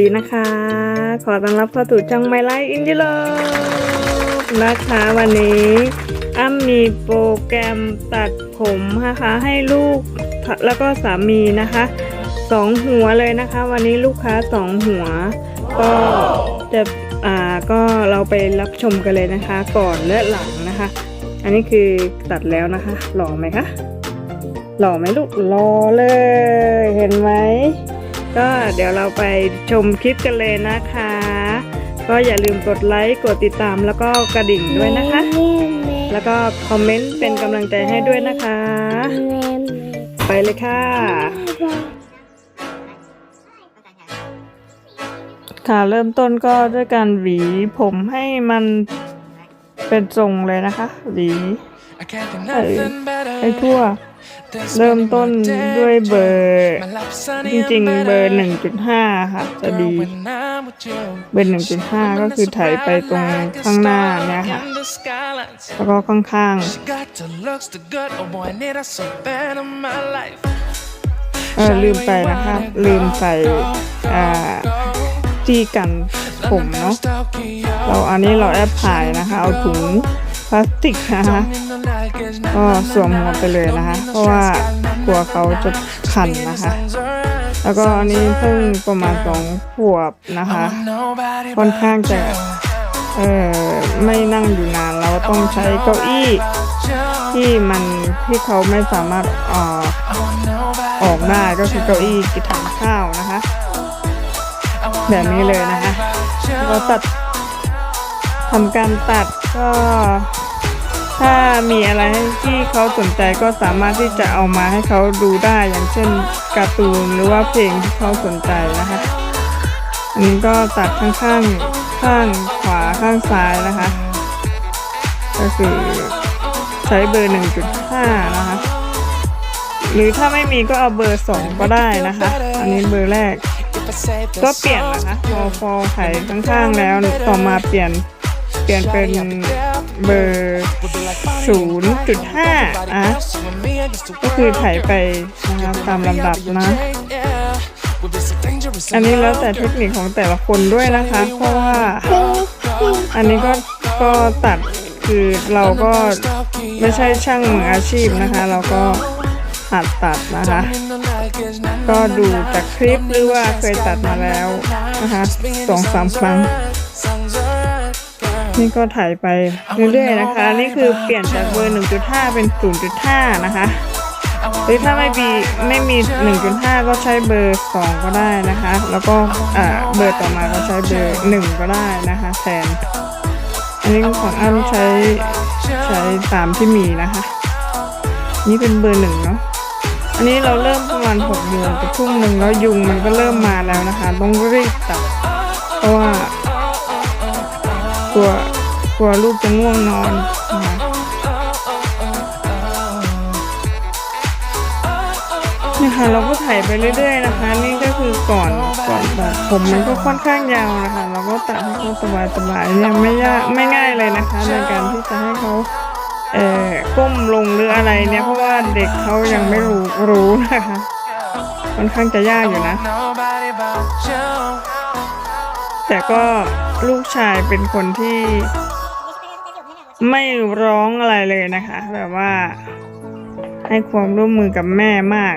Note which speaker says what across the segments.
Speaker 1: ดีนะคะ ขอต้อนรับเข้าสู่ช่องไมไลอินดิโลนะคะวันนี้อ้ำมีโปรแกรมตัดผมนะคะ ให้ลูกแล้วก็สามีนะคะสองหัวเลยนะคะ วันนี้ลูกค้าสองหัว ก็จะอ่าก็เราไปรับชมกันเลยนะคะ ก่อนและหลังนะคะ อันนี้คือตัดแล้วนะคะ หล่อไหมคะหล่อไหมลูกหล่อเลย เห็นไหม ก็เดี๋ยวเราไปชมคลิปกันเลยนะคะ ก็อย่าลืมกดไลค์กดติดตามแล้วก็กระดิ่งด้วยนะคะ แล้วก็คอมเมนต์เป็นกำลังใจให้ด้วยนะคะ ไปเลยค่ะ ค่ะเริ่มต้นก็ด้วยการหวีผมให้มันเป็นทรงเลยนะคะ หวีให้ทั่ว เริ่มต้นด้วยเบอร์จริงๆ เบอร์ 1.5 ค่ะ จะดี เบอร์ 1.5 ก็คือถ่ายไปตรงข้างหน้าเนี่ยค่ะ แล้วก็ข้างๆเออลืมไปนะคะลืมใส่อ่าที่กันผมเนาะเราอันนี้เราแอบถ่ายนะคะ เอาถุง พลาสติกนะคะก็สวมหัวไปเลยนะคะ เพราะว่ากลัวเขาจะคันนะคะ แล้วก็อันนี้เพิ่งประมาณสองขวบนะคะค่อนข้างจะเออไม่นั่งอยู่นานเราต้องใช้เก้าอี้ที่มันที่เขาไม่สามารถเออกออกได้ก็คือเก้าอี้กินทานข้าวนะคะ แบบนี้เลยนะคะเราตัดทำการตัดก็ ถ้ามีอะไรที่เขาสนใจก็สามารถที่จะเอามาให้เขาดูได้อย่างเช่นการ์ตูนหรือว่าเพลงที่เขาสนใจนะคะ อันนี้ก็ตัดข้างข้างข้างขวาข้างซ้ายนะคะ ก็คือใช้เบอร์ 1.5 นะคะ หรือถ้าไม่มีก็เอาเบอร์ 2 ก็ได้นะคะ อันนี้เบอร์แรก ก็เปลี่ยนนะคะพอพอไถข้างๆแล้วต่อมาเปลี่ยนเปลี่ยนเป็นเบอร์ 0.5อะก็คือไถไปนะคะตามลำดับนะ อันนี้แล้วแต่เทคนิคของแต่ละคนด้วยนะคะ เพราะว่า อันนี้ก็ก็ตัดคือเราก็ไม่ใช่ช่างมืออาชีพนะคะ เราก็หัดตัดนะคะ ก็ดูจากคลิปหรือว่าเคยตัดมาแล้วนะคะสองสามครั้ง นี่ก็ถ่ายไปเรื่อยๆนะคะ นี่คือเปลี่ยนจากเบอร์ 1.5 เป็น 0.5 นะคะ หรือถ้าไม่มีไม่มี 1.5 ก็ใช้เบอร์ 2 ก็ได้นะคะ แล้วก็อ่าเบอร์ต่อมาก็ใช้เบอร์ 1 ก็ได้นะคะแทน อันนี้ของอ้ำใช้ใช้ตามที่มีนะคะ นี่เป็นเบอร์หนึ่งเนาะอันนี้เราเริ่มประมาณ6โมงกับทุ่มหนึ่งแล้วยุงมันก็เริ่มมาแล้วนะคะ ต้องรีบตัดเพราะว่ากลัวก ลัวลูกจะง่วงนอนนะคะนี่ค่ะเราก็ถ่ายไปเรื่อย ๆ นะคะ นี่ก็คือก่อนก่อนตัดผมมันก็ค่อนข้างยาวนะคะ เราก็ตัดให้เขาสบายๆยังไม่ยากไม่ง่ายเลยนะคะ ในการที่จะให้เขาเอ่อก้มลงหรืออะไรเนี่ย เพราะว่าเด็กเขายังไม่รู้รู้นะคะค่อนข้างจะยากอยู่นะ แต่ก็ลูกชายเป็นคนที่ ไม่ร้องอะไรเลยนะคะ แบบว่า ให้ความร่วมมือกับแม่มาก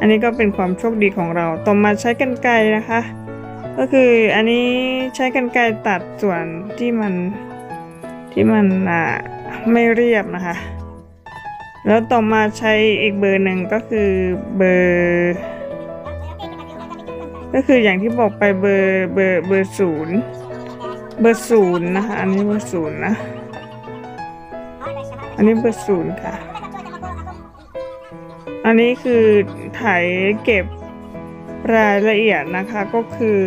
Speaker 1: อันนี้ก็เป็นความโชคดีของเรา ต่อมาใช้กันไกรนะคะ ก็คืออันนี้ใช้กันไกรตัดส่วนที่มันที่มันอ่าไม่เรียบนะคะ แล้วต่อมาใช้อีกเบอร์หนึ่งก็คือเบอร์ก็คืออย่างที่บอกไปเบอร์เบอร์เบอร์ศูนย์ เบอร์ศูนย์นะคะอันนี้เบอร์ศูนย์นะ อันนี้เบอร์ศูนย์ค่ะ อันนี้คือถ่ายเก็บรายละเอียดนะคะก็คือ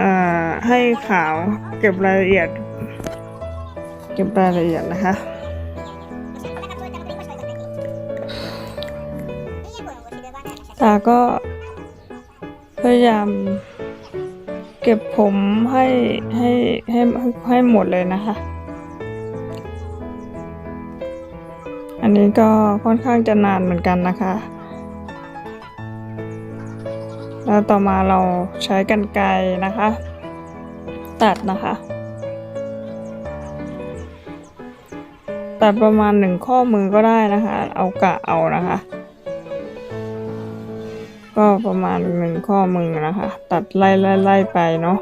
Speaker 1: อ่าให้ขาวเก็บรายละเอียด เก็บรายละเอียดนะคะตาก็พยายาม เก็บผมให้ให้ให้ให้หมดเลยนะคะ อันนี้ก็ค่อนข้างจะนานเหมือนกันนะคะ แล้วต่อมาเราใช้กันไกรนะคะ ตัดนะคะ ตัดประมาณหนึ่งข้อมือก็ได้นะคะ เอากะเอานะคะ ก็ประมาณหนึ่งข้อมือนะคะ ตัดไล่ไล่ไล่ไปเนาะ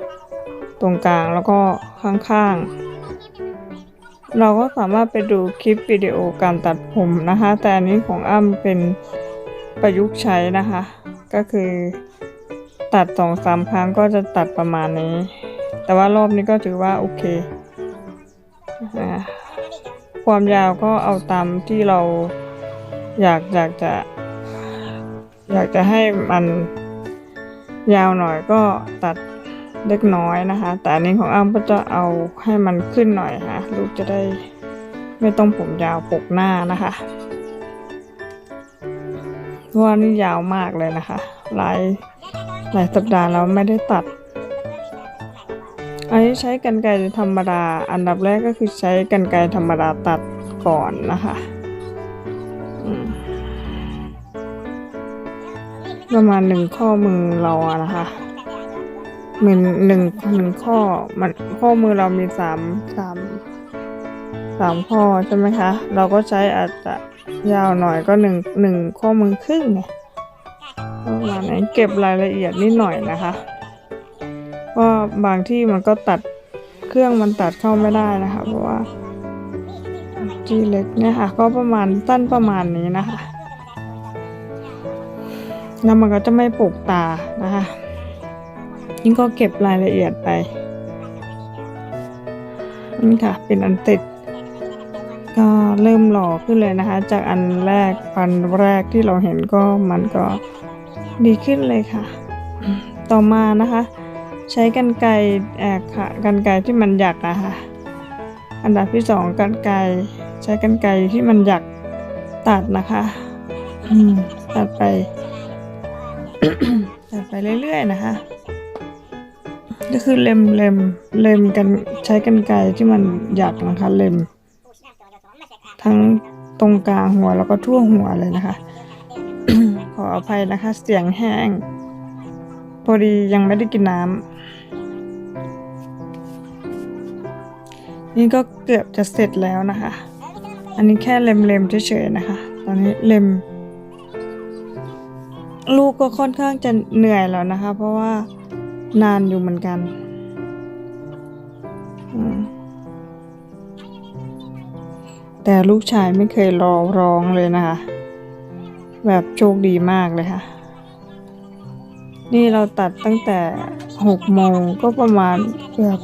Speaker 1: ตรงกลางแล้วก็ข้างๆ เราก็สามารถไปดูคลิปวิดีโอการตัดผมนะคะ แต่อันนี้ของอ้ำเป็นประยุกต์ใช้นะคะ ก็คือตัดสองสามครั้งก็จะตัดประมาณนี้ แต่ว่ารอบนี้ก็ถือว่าโอเค ความยาวก็เอาตามที่เราอยากอยากจะ อยากจะให้มันยาวหน่อยก็ตัดเล็กน้อยนะคะ แต่อันนี้ของอ้ำก็จะเอาให้มันขึ้นหน่อยค่ะลูกจะได้ไม่ต้องผมยาวปกหน้านะคะเพราะว่านี่ยาวมากเลยนะคะ หลายหลายสัปดาห์แล้วไม่ได้ตัด อันนี้ใช้กันไกรธรรมดา อันดับแรกก็คือใช้กันไกรธรรมดาตัดก่อนนะคะ ประมาณหนึ่งข้อมือเราอะนะคะหนึ่งหนึ่งหนึ่งข้อมันข้อมือเรามีสามสามสามข้อใช่ไหมคะ เราก็ใช้อาจจะยาวหน่อยก็หนึ่งหนึ่งข้อมือครึ่งเนี่ยประมาณนี้เก็บรายละเอียดนิดหน่อยนะคะก็บางที่มันก็ตัดเครื่องมันตัดเข้าไม่ได้นะคะ เพราะว่าจีเล็กเนี่ยค่ะ ก็ประมาณสั้นประมาณนี้นะคะ แล้วมันก็จะไม่ปลุกตานะคะนี่ก็เก็บรายละเอียดไปนี่ค่ะ เป็นอันติด ก็เริ่มหล่อขึ้นเลยนะคะ จากอันแรกปันแรกที่เราเห็นก็มันก็ดีขึ้นเลยค่ะ ต่อมานะคะ ใช้กันไกรแอกค่ะกันไกรที่มันหยักนะคะ อันดับที่สองกันไกรใช้กันไกรที่มันหยักตัดนะคะ ตัดไป ตัดไปเรื่อยๆนะคะ ก็คือเล็มเล็มเล็มกันใช้กันไกรที่มันหยักนะคะ เล็ม ทั้งตรงกลางหัวแล้วก็ทั่วหัวเลยนะคะ ขออภัยนะคะ เสียงแห้ง พอดียังไม่ได้กินน้ำนี่ก็เกือบจะเสร็จแล้วนะคะ อันนี้แค่เล็มๆเฉยๆนะคะ ตอนนี้เล็ม ลูกก็ค่อนข้างจะเหนื่อยแล้วนะคะ เพราะว่านานอยู่เหมือนกันแต่ลูกชายไม่เคยรอร้องเลยนะคะ แบบโชคดีมากเลยค่ะ นี่เราตัดตั้งแต่หกโมงก็ประมาณเกือบ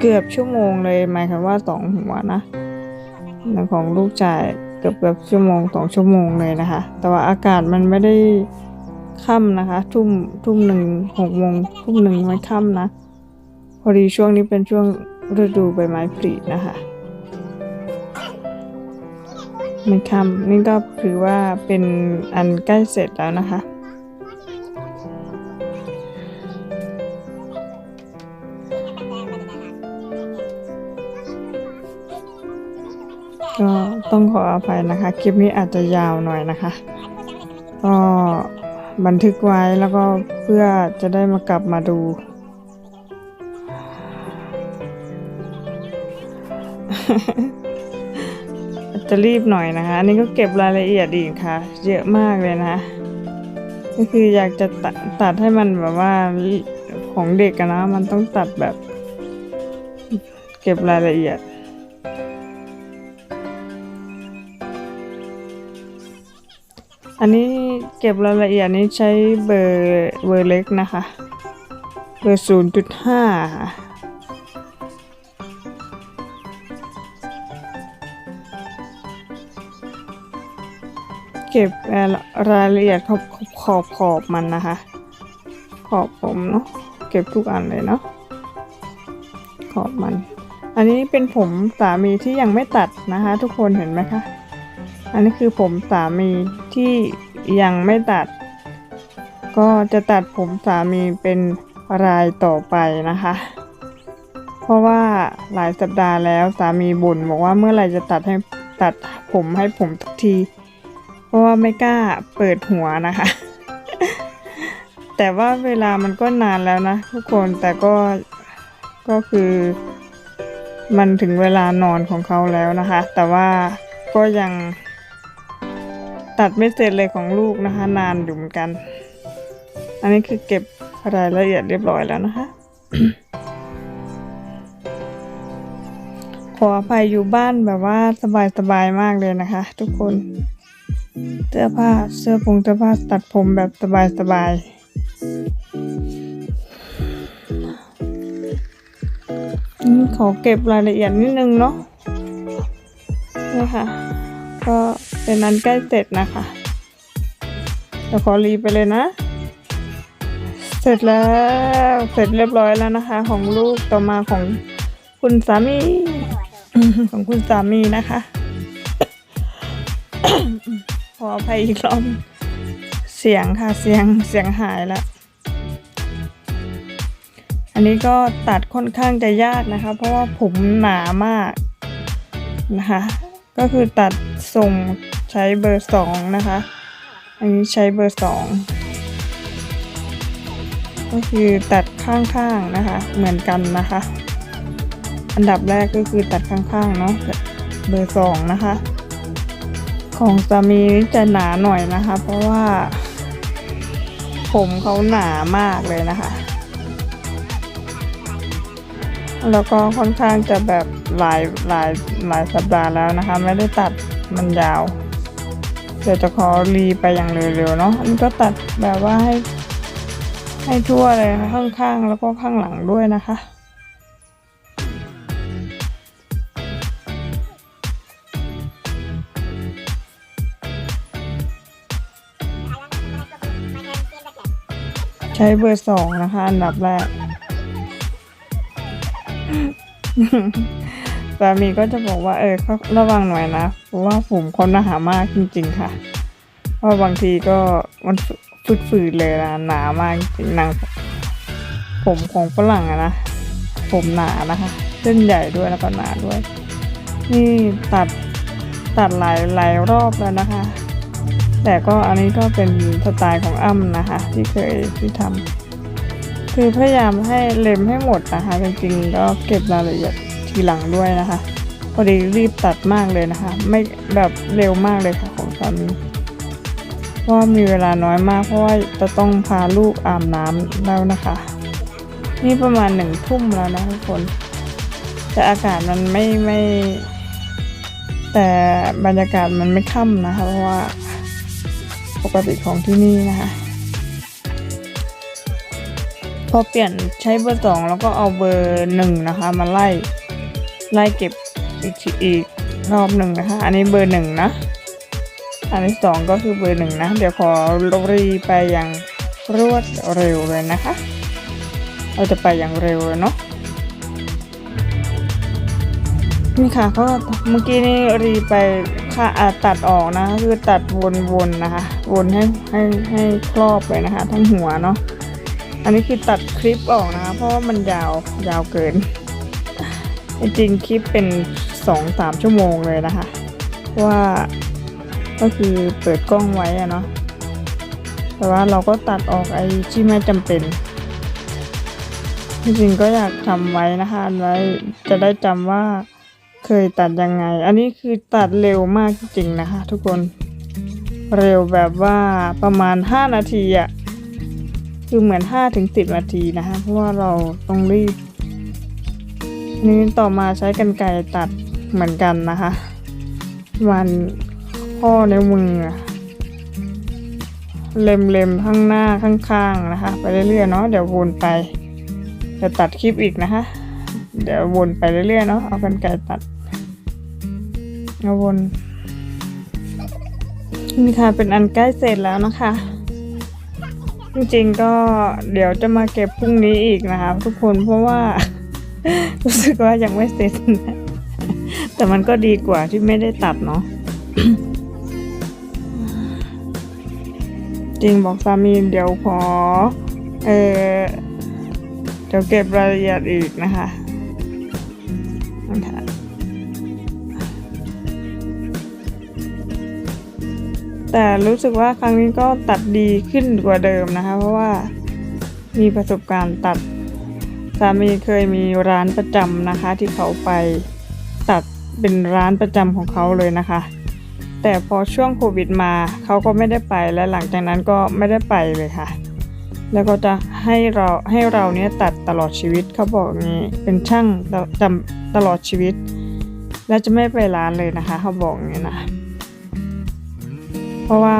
Speaker 1: เกือบชั่วโมงเลยหมายความว่าสองหัวนะของลูกชายเกือบเกือบชั่วโมงสองชั่วโมงเลยนะคะ แต่ว่าอากาศมันไม่ได้ ค่ำนะคะ ทุ่มทุ่มหนึ่งหกโมงทุ่มหนึ่งไม่ค่ำนะ พอดีช่วงนี้เป็นช่วงฤดูใบไม้ผลินะคะไม่ค่ำนี่ก็ถือว่าเป็นอันใกล้เสร็จแล้วนะคะ ก็ต้องขออภัยนะคะ คลิปนี้อาจจะยาวหน่อยนะคะ ก็ บันทึกไว้แล้วก็เพื่อจะได้มากลับมาดู จะรีบหน่อยนะคะ อันนี้ก็เก็บรายละเอียดอีกค่ะ เยอะมากเลยนะ ก็คืออยากจะตัดตัดให้มันแบบว่าของเด็กนะ มันต้องตัดแบบ เก็บรายละเอียด อันนี้เก็บรายละเอียดนี้ใช้เบอร์เบอร์เล็กนะคะ เบอร์ศูนย์จุดห้าเก็บรายละเอียดขอบขอบขอบมันนะคะ ขอบผมเนาะเก็บทุกอันเลยเนาะขอบมัน อันนี้เป็นผมสามีที่ยังไม่ตัดนะคะ ทุกคนเห็นไหมคะ อันนี้คือผมสามีที่ยังไม่ตัด ก็จะตัดผมสามีเป็นรายต่อไปนะคะ เพราะว่าหลายสัปดาห์แล้วสามีบ่นบอกว่าเมื่อไหร่จะตัดให้ตัดผมให้ผมทุกที เพราะว่าไม่กล้าเปิดหัวนะคะ แต่ว่าเวลามันก็นานแล้วนะทุกคนแต่ก็ก็คือมันถึงเวลานอนของเขาแล้วนะคะ แต่ว่าก็ยัง ตัดไม่เสร็จเลยของลูกนะคะ นานอยู่เหมือนกัน อันนี้คือเก็บรายละเอียดเรียบร้อยแล้วนะคะ ขออภัยอยู่บ้านแบบว่าสบายๆมากเลยนะคะ ทุกคนเสื้อผ้าเสื้อผงเสื้อผ้าตัดผมแบบสบายๆอืมขอเก็บรายละเอียดนิดนึงเนาะนี่ค่ะ ก็ เป็นอันใกล้เสร็จนะคะเดี๋ยวขอรีไปเลยนะ เสร็จแล้วเสร็จเรียบร้อยแล้วนะคะ ของลูกต่อมาของคุณสามี ของคุณสามีนะคะขออภัยอีกรอบเสียงค่ะเสียงเสียงหายล้วอันนี้ก็ตัดค่อนข้างจะยากนะคะ เพราะว่าผมหนามากนะคะ ก็คือตัดส่ง ใช้เบอร์สองนะคะ อันนี้ใช้เบอร์สองก็คือตัดข้างๆนะคะ เหมือนกันนะคะ อันดับแรกก็คือตัดข้างๆเนาะเบอร์สองนะคะ ของสามีจะหนาหน่อยนะคะ เพราะว่า ผมเขาหนามากเลยนะคะ แล้วก็ค่อนข้างจะแบบหลายหลายหลายสัปดาห์แล้วนะคะ ไม่ได้ตัดมันยาว ดี๋ยวจะขอรีไปอย่างเร็วๆเนาะอันนี้ก็ตัดแบบว่าให้ ให้ทั่วเลยนะคะข้างๆ แล้วก็ข้างหลังด้วยนะคะใช้เบอร์สองนะคะ อันดับแรก สามีก็จะบอกว่าเออเขาระวังหน่อยนะเพราะว่าผมคนหนามากจริง ๆ ค่ะ เพราะบางทีก็มันฝืดเลยนะหนามากจริงนังผมของฝรั่งอะนะผมหนานะคะเส้นใหญ่ด้วยแล้วก็หนาด้วย นี่ตัดตัดหลายหลายรอบแล้วนะคะ แต่ก็อันนี้ก็เป็นสไตล์ของอ้ำนะคะ ที่เคยที่ทำคือพยายามให้เล็มให้หมดนะคะจริงๆก็เก็บรายละเอียด ทีหลังด้วยนะคะพอดีรีบตัดมากเลยนะคะ ไม่แบบเร็วมากเลยค่ะของสามีว่ามีเวลาน้อยมากเพราะว่าจะต้องพาลูกอาบน้ำแล้วนะคะ นี่ประมาณหนึ่งทุ่มแล้วนะทุกคน แต่อากาศมันไม่ไม่ แต่บรรยากาศมันไม่ค่ำนะคะ เพราะว่าปกติของที่นี่นะคะ พอเปลี่ยนใช้เบอร์สองแล้วก็เอาเบอร์หนึ่งนะคะ มาไล่ ไล่เก็บอีกอีกรอบหนึ่งนะคะ อันนี้เบอร์หนึ่งนะ อันที่สองก็คือเบอร์หนึ่งนะ เดี๋ยวขอรีไปอย่างรวดเร็วเลยนะคะ เราจะไปอย่างเร็วเนาะนี่ค่ะก็เมื่อกี้นี่รีไปค่ะอ่าตัดออกนะคือตัดวนๆนะคะ วนให้ให้ให้ครอบเลยนะคะ ทั้งหัวเนาะอันนี้คือตัดคลิปออกนะคะ เพราะว่ามันยาวยาวเกิน จริงๆคลิปเป็นสองสามชั่วโมงเลยนะคะ ว่าก็คือเปิดกล้องไว้อะเนาะแต่ว่าเราก็ตัดออกไอ้ที่ไม่จำเป็น จริงๆก็อยากทำไว้นะคะไว้จะได้จำว่าเคยตัดยังไง อันนี้คือตัดเร็วมากจริงๆนะคะ ทุกคนเร็วแบบว่าประมาณ 5 นาทีอะคือเหมือน5ถึง10 นาทีนะคะ เพราะว่าเราต้องรีบ นี้ต่อมาใช้กรรไกรตัดเหมือนกันนะคะมันข้อในมืออะเล็มๆข้างหน้าข้างๆนะคะ ไปเรื่อยๆเนาะเดี๋ยววนไปเดี๋ยวตัดคลิปอีกนะคะเดี๋ยววนไปเรื่อยๆเนาะเอากันไกรตัดเอาวนนี่ค่ะเป็นอันใกล้เสร็จแล้วนะคะ จริงๆก็เดี๋ยวจะมาเก็บพรุ่งนี้อีกนะคะ ทุกคนเพราะว่า รู้สึกว่ายังไม่เสร็จนะแต่มันก็ดีกว่าที่ไม่ได้ตัดเนาะจริงบอกสามีเดี๋ยวขอ เออเดี๋ยวเก็บรายละเอียดอีกนะคะนะคะแต่รู้สึกว่าครั้งนี้ก็ตัดดีขึ้นกว่าเดิมนะคะ เพราะว่ามีประสบการณ์ตัด สามีเคยมีร้านประจำนะคะ ที่เขาไปตัดเป็นร้านประจำของเขาเลยนะคะ แต่พอช่วงโควิดมาเขาก็ไม่ได้ไปและหลังจากนั้นก็ไม่ได้ไปเลยค่ะ แล้วก็จะให้เราให้เราเนี้ยตัดตลอดชีวิตเขาบอกงนี้เป็นช่างจำตลอดชีวิต และจะไม่ไปร้านเลยนะคะ เขาบอกอย่างนี้นะ เพราะว่า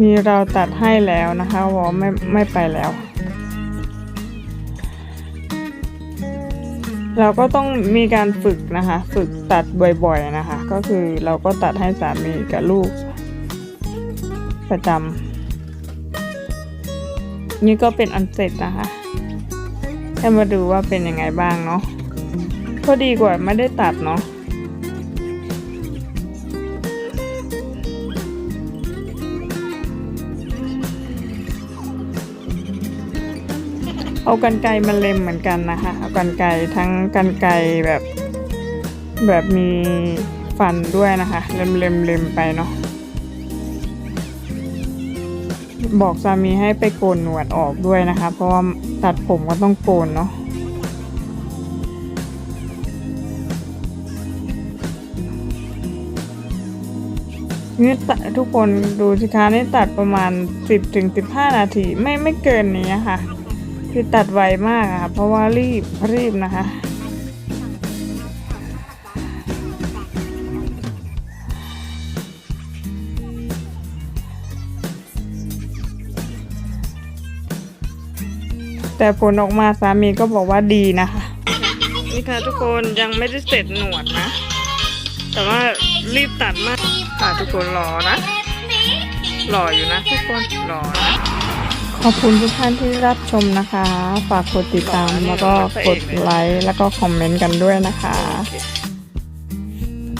Speaker 1: มีเราตัดให้แล้วนะคะวอไม่ไม่ไปแล้ว เราก็ต้องมีการฝึกนะคะ ฝึกตัดบ่อยๆนะคะ ก็คือเราก็ตัดให้สามีกับลูก ประจำนี่ก็เป็นอันเสร็จนะคะให้มาดูว่าเป็นยังไงบ้างเนาะก็ดีกว่าไม่ได้ตัดเนาะ เอากันไกรมาเล็มเหมือนกันนะคะ เอากันไกรทั้งกันไกรแบบ แบบมีฟันด้วยนะคะ เล็มเล็มเล็มไปเนาะบอกสามีให้ไปโกนหนวดออกด้วยนะคะ เพราะว่าตัดผมก็ต้องโกนเนาะนี่ตัดทุกคนดูสิคะนี่ตัดประมาณ 10ถึง15 นาที ไม่ไม่เกินนี้ค่ะ คือตัดไวมากอะค่ะเพราะว่ารีบรีบนะคะ แต่ผลออกมาสามีก็บอกว่าดีนะคะ นี่ค่ะทุกคนยังไม่ได้เสร็จหนวดนะ แต่ว่ารีบตัดมากค่ะทุกคนรอนะรออยู่นะทุกคนรอนะ ขอบคุณทุกท่านที่รับชมนะคะ ฝากกดติดตามแล้วก็กดไลค์แล้วก็คอมเมนต์กันด้วยนะคะ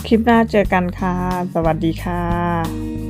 Speaker 1: คลิปหน้าเจอกันค่ะ สวัสดีค่ะ